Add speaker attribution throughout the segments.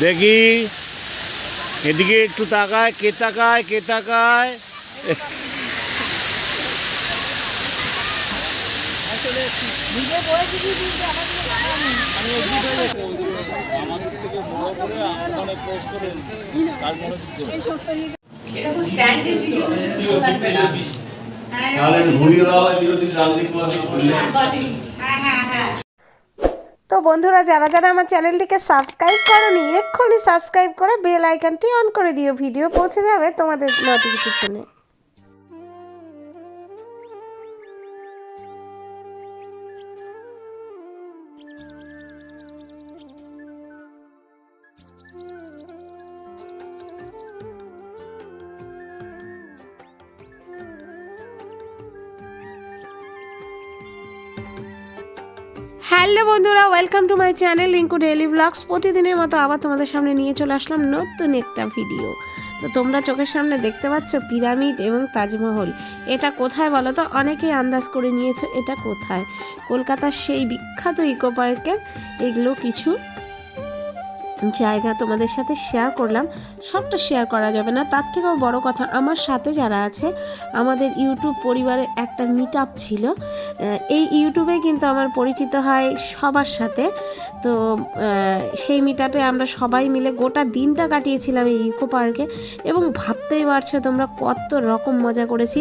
Speaker 1: দেখি এদিকে একটু তাকায় কে তাকায় কে তাকায়?
Speaker 2: করে মানে
Speaker 3: তো বন্ধুরা, যারা যারা আমার চ্যানেলটিকে সাবস্ক্রাইব করনি, এক্ষুনি সাবস্ক্রাইব করে বেল আইকনটি অন করে দিও। ভিডিও পৌঁছে যাবে তোমাদের নোটিফিকেশনে হ্যালো বন্ধুরা welcome to my channel Rinku daily blogs প্রতিদিনের মতো আবার তোমাদের সামনে নিয়ে চলে আসলাম নতুন একটা ভিডিও তো তোমরা চোখের সামনে দেখতে পাচ্ছ পিরামিড এবং তাজমহল। এটা কোথায় বলো তো? অনেকেই আন্দাজ করে নিয়েছো এটা কোথায়। কলকাতার সেই বিখ্যাত ইকো পার্কের এগুলো কিছু জায়গা তোমাদের সাথে শেয়ার করলাম, সবটা শেয়ার করা যাবে না। তার থেকেও বড় কথা, আমার সাথে যারা আছে, আমাদের ইউটিউব পরিবারের একটা মিট আপ ছিল এই ইউটিউবে কিন্তু আমার পরিচিত হয় সবার সাথে। তো সেই মিট আপে আমরা সবাই মিলে গোটা দিনটা কাটিয়েছিলাম এই ইকো পার্কে। এবং ভাবতেই পারছ তোমরা কত রকম মজা করেছি।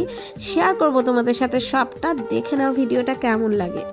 Speaker 3: শেয়ার করব তোমাদের সাথে, সবটা দেখে নাও ভিডিওটা কেমন লাগে।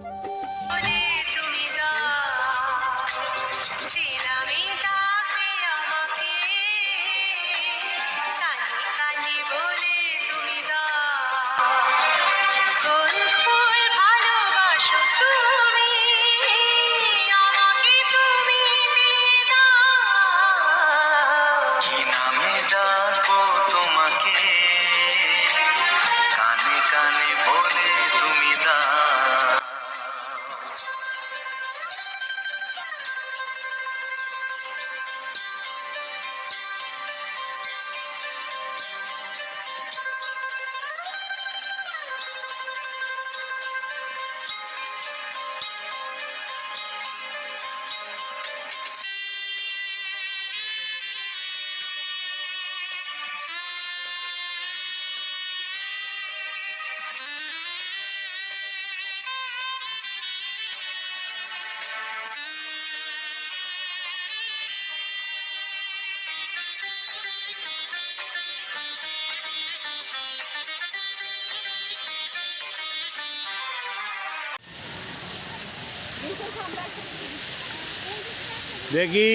Speaker 1: দেখি।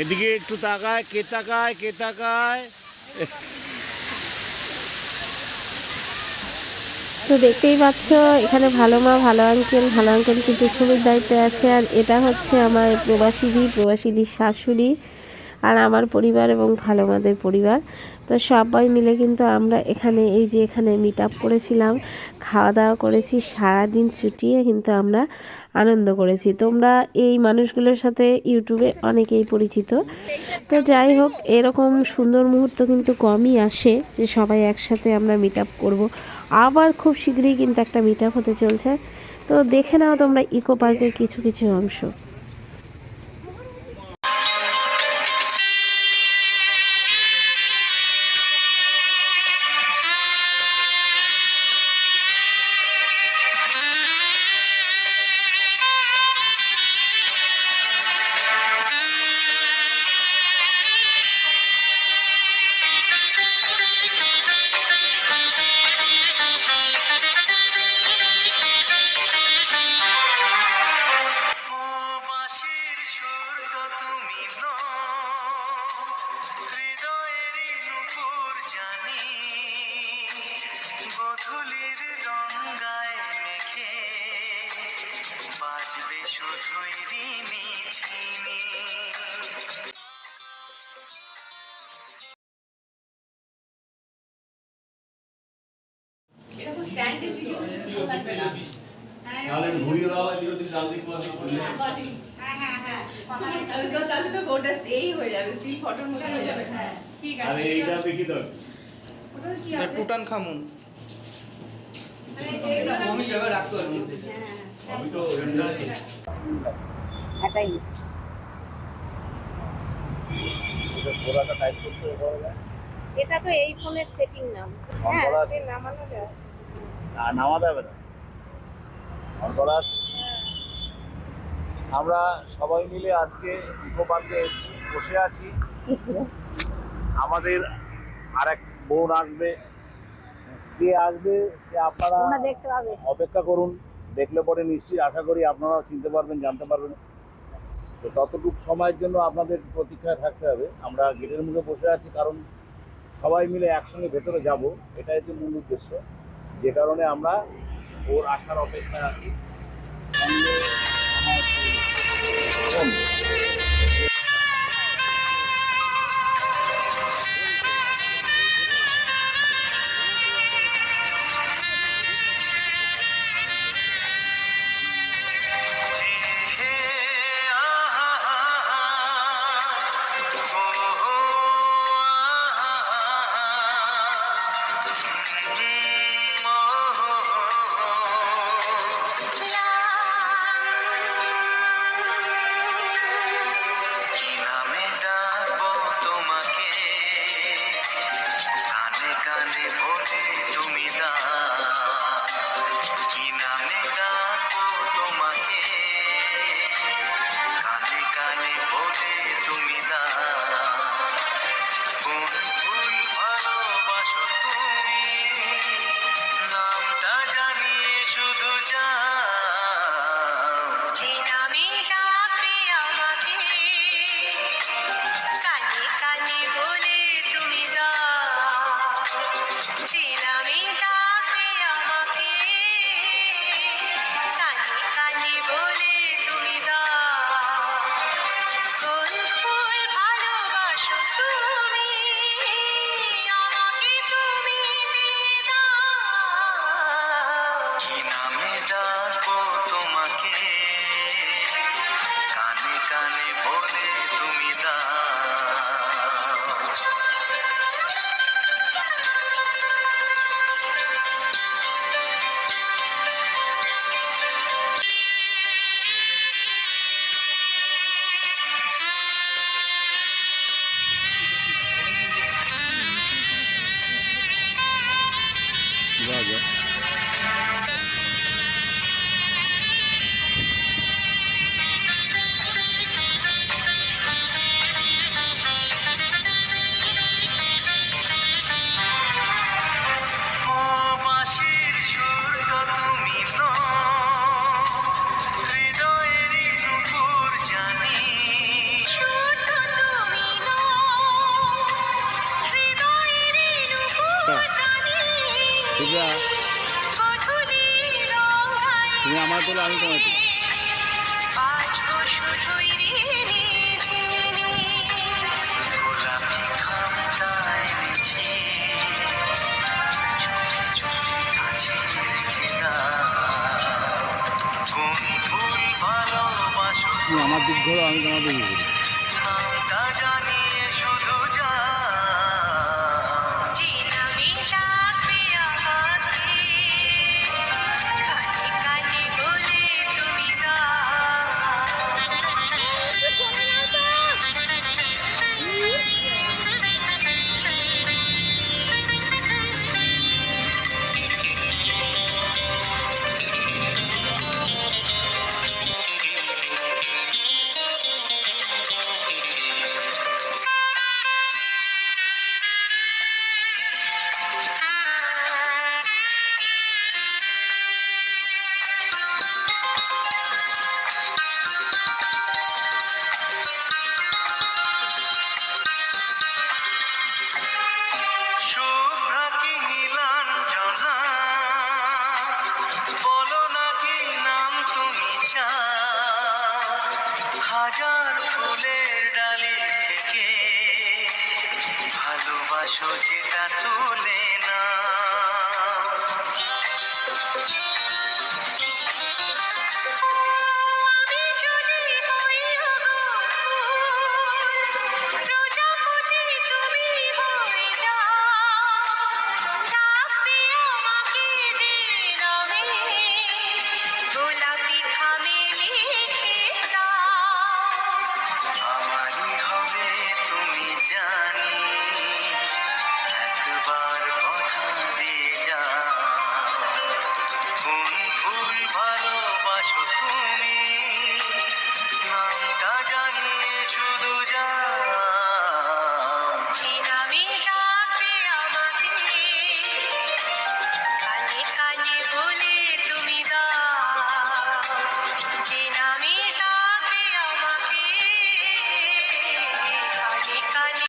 Speaker 1: এদিকে একটু তাকায়, কে তাকায় কে তাকায়?
Speaker 3: তো দেখতেই পাচ্ছ, এখানে ভালো মা, ভালো আঙ্কেল ভালো আঙ্কেল কিন্তু ছবির দায়িত্বে আছে। আর এটা হচ্ছে আমার প্রবাসীদি প্রবাসীদির শাশুড়ি আর আমার পরিবার এবং ভালো মাদের পরিবার। তো সবাই মিলে কিন্তু আমরা এখানে, এই যে এখানে মিট আপ করেছিলাম, খাওয়া দাওয়া করেছি, সারাদিন ছুটিয়ে কিন্তু আমরা আনন্দ করেছি। তোমরা এই মানুষগুলোর সাথে ইউটিউবে অনেকেই পরিচিত। তো যাই হোক, এরকম সুন্দর মুহূর্ত কিন্তু কমই আসে যে সবাই একসাথে আমরা মিট আপ করব। আবার খুব শীঘ্রই কিন্তু একটা মিট আপ হতে চলছে। তো দেখে নাও তোমরা ইকো পার্কের কিছু কিছু অংশ।
Speaker 4: গধূলির গঙ্গায় মেঘে বাজবে শুধুই রিমি ঝিমি।
Speaker 2: তাহলে ঘুরিয়ে দেওয়া করলে
Speaker 5: হ্যাঁ হ্যাঁ হ্যাঁ তাহলে তো গোটা এই হয়ে যাবে স্টিল ফটোর মতো হয়ে যাবে ঠিক
Speaker 2: আরে
Speaker 5: আছে
Speaker 2: এইটা দেখি তো।
Speaker 6: টুটান খামুন।
Speaker 5: এটাই
Speaker 3: এটা তো এই ফোনের সেটিং নাম। হ্যাঁ নামানো যায়।
Speaker 2: না নামাতে হবে না আমরা সবাই মিলে আজকে ইকো পার্কে এসেছি বসে আছি। আমাদের আর এক বোন আসবে। কে আসবে সে আপনারা
Speaker 3: দেখতে পাবে।
Speaker 2: অপেক্ষা করুন দেখলে পরে নিশ্চয়ই আশা করি আপনারা চিনতে পারবেন জানতে পারবেন। তো ততটুকু সময়ের জন্য আপনাদের প্রতীক্ষায় থাকতে হবে। আমরা গেটের মুখে বসে আছি কারণ সবাই মিলে একসঙ্গে ভেতরে যাব এটাই হচ্ছে মূল উদ্দেশ্য। যে কারণে আমরা ওর আসার অপেক্ষায় আছি।
Speaker 4: Chicago. ফুল আমি তোমাকে
Speaker 1: আমার ধরো আমি তোমার
Speaker 4: ভালোবাসো যেটা তুলে না জানি